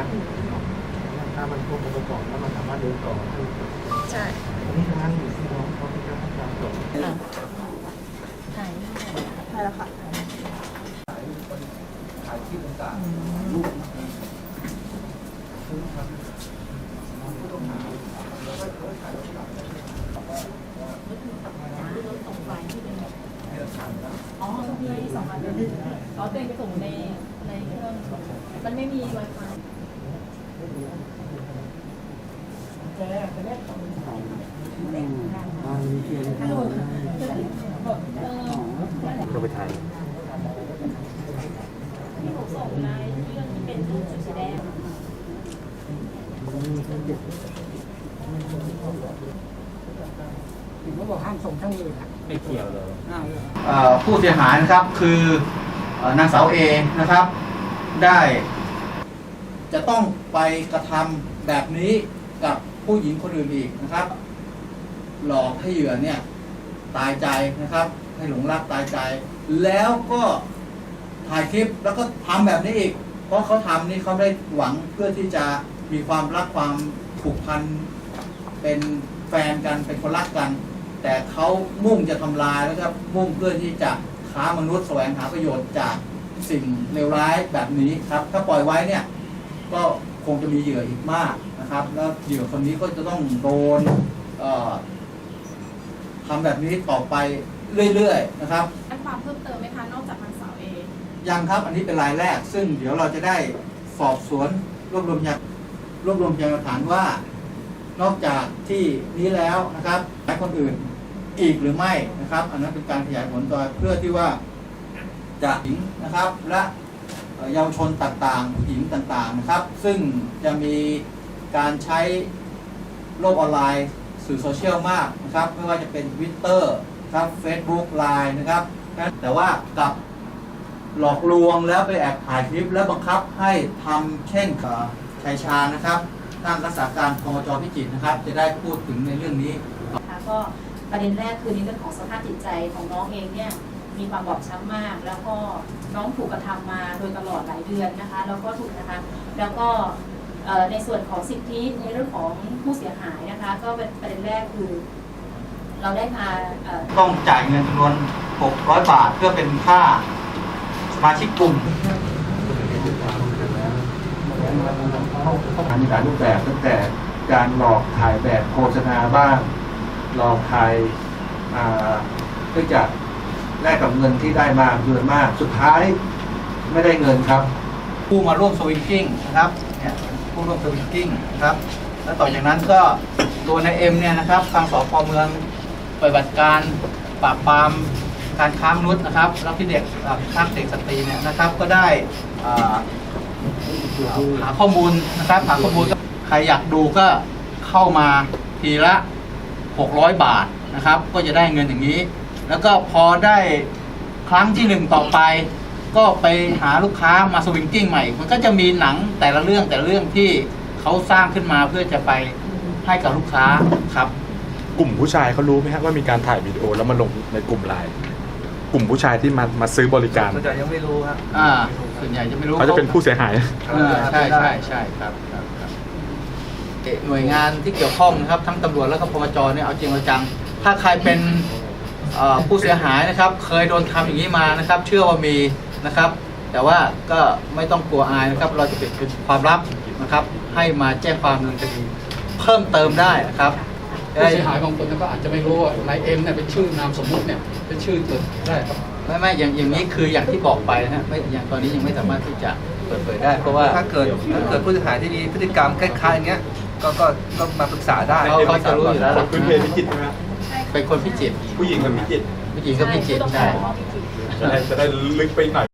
มันควบองค์ประกอบแล้วมันสามารถเดินต่อได้ใช่อันนี้ทางด้านอยู่ที่น้องเขาที่จะให้การตรวจถ่ายถ่ายแล้วค่ะถ่ายคลิปต่างๆอ๋อมีสองอันเลยอ๋อตัวเองไปส่งในในเครื่องมันไม่มี Wi-Fi อ่ามี เกียร์ที่เออเราไปถ่ายที่ผมส่งในเรื่องที่เป็นรูปสีแดงเลยค่ะไม่เกี่ยวเลยผู้เสียหายนะครับคือนางสาวเอนะครับ ได้ จะต้องไปกระทำแบบนี้กับ ผู้หญิงคนอื่นอีกนะครับ หลอกให้เหยื่อเนี่ยตายใจนะครับ ให้หลงรักตายใจ แล้วก็ถ่ายคลิปแล้วก็ทำแบบนี้อีก เพราะเขาทำนี่เขาได้หวังเพื่อที่จะมีความรักความผูกพันเป็นแฟนกันเป็นคนรักกัน แต่เขามุ่งจะทำลายแล้วก็มุ่งเพื่อที่จะค้ามนุษย์แสวงหาประโยชน์จากสิ่งเลวร้ายแบบนี้ครับ ถ้าปล่อยไว้เนี่ย ก็คงจะมีเหยื่ออีกมาก นะครับ แล้วเหยื่อคนนี้ก็จะต้องโดนเอ่อทำแบบนี้ต่อไปเรื่อย ๆ นะครับอันความเพิ่มเติมไหมคะนอกจากนางสาวเอยังครับอันนี้เป็นรายแรก ซึ่งเดี๋ยวเราจะได้สอบสวนรวบรวมพยานรวบรวมพยานหลักฐานว่า นอกจากที่นี้แล้วนะครับหลายคนอื่นอีกหรือไม่นะครับ อันนั้นเป็นการขยายผลต่อเพื่อที่ว่าจะหญิงนะครับ และเอ่อเยาวชนต่างๆผู้หญิงต่างๆนะครับ ซึ่งจะมี การใช้โลกออนไลน์สื่อโซเชียลมากนะครับ ไม่ว่าจะเป็น Twitter ครับ Facebook Line นะครับ แต่ว่ากับหลอกลวงแล้วไปแอบถ่ายคลิปแล้วบังคับให้ทำเช่นกับชัยชานะครับท่านรักษาการกมจพิจิตรนะครับ จะได้พูดถึงในเรื่องนี้ก็ประเด็นแรกคือในเรื่องของสภาพจิตใจของน้องเองเนี่ยมีความบอบช้ำมาก แล้วก็น้องถูกกระทำมาโดยตลอดหลายเดือนนะคะ แล้วก็ถูกนะคะ แล้วก็ ในส่วนของสิทธิในเรื่องของผู้เสียหายนะคะ ก็เป็นประเด็นแรกคือ เราได้มาเอ่อต้องจ่ายเงินจำนวน 600 บาทเพื่อเป็นค่าสมาชิกกลุ่มมีหลายรูปแบบตั้งแต่การหลอกถ่ายแบบโฆษณาบ้าง หลอกถ่ายอ่าเพื่อจะแลกกับเงินที่ได้มาจำนวนมาก สุดท้ายไม่ได้เงินครับ ผู้มาร่วมสวิงกิ้งนะครับเนี่ย ผู้ร่วมสวิงกิ้งนะครับ แล้วต่อจากนั้นก็ตัวในเอ็มเนี่ยนะครับทางสพเมืองปฏิบัติการปราบปรามการค้ามนุษย์นะครับแล้วที่เด็กอ่าค้ามเด็กสตรีเนี่ยนะครับ ก็ได้หาข้อมูลนะครับหาข้อมูลใครอยากดูก็เข้ามาทีละ 600 บาทนะครับ ก็จะได้เงินอย่างนี้ แล้วก็พอได้ครั้งที่หนึ่งต่อไป ก็ไปหาลูกค้ามาสวิงกิ้งใหม่ มันก็จะมีหนังแต่ละเรื่องแต่ละเรื่องที่เขาสร้างขึ้นมาเพื่อจะไปให้กับลูกค้าครับ กลุ่มผู้ชายเขารู้ไหมครับว่ามีการถ่ายวิดีโอแล้วมาลงในกลุ่มไลน์กลุ่มผู้ชายที่มามาซื้อบริการส่วนใหญ่ยังไม่รู้ครับอ่า ส่วนใหญ่จะไม่รู้เขาจะเป็นผู้เสียหายเออใช่ใช่ใช่ครับครับครับเอ่อหน่วยงานที่เกี่ยวข้องนะครับ ทั้งตำรวจแล้วก็ปมจเนี่ยเอาจริงเอาจัง ถ้าใครเป็นเอ่อผู้เสียหายนะครับ เคยโดนทำอย่างนี้มานะครับ เชื่อว่ามี นะครับ แต่ว่าก็ไม่ต้องกลัวอายนะครับ เราจะปิดเป็นความลับนะครับ ให้มาแจ้งความดำเนินคดีเพิ่มเติมได้นะครับผู้เสียหายบางคนก็อาจจะไม่รู้ว่านายเอ็มเนี่ยเป็นชื่อนามสมมุติเนี่ยเป็นชื่อเกิดได้ครับไม่ไม่อย่างอย่างนี้คืออย่างที่บอกไปนะฮะไม่อย่างตอนนี้ยังไม่สามารถที่จะเปิดเผยได้เพราะว่าถ้าเกิดถ้าเกิดผู้เสียหายที่มีพฤติกรรมคล้ายๆอย่างเงี้ยก็ก็ก็มาปรึกษาได้เขาเขาจะรู้อยู่แล้วคนพื้นเพพิจิตรใช่ไหมครับเป็นคนพิจิตรผู้หญิงคนพิจิตรผู้หญิงก็พิจิตรผู้ต้องใช่หาว่าพิจิตรจะได้จะได้ลึกไปหน่อย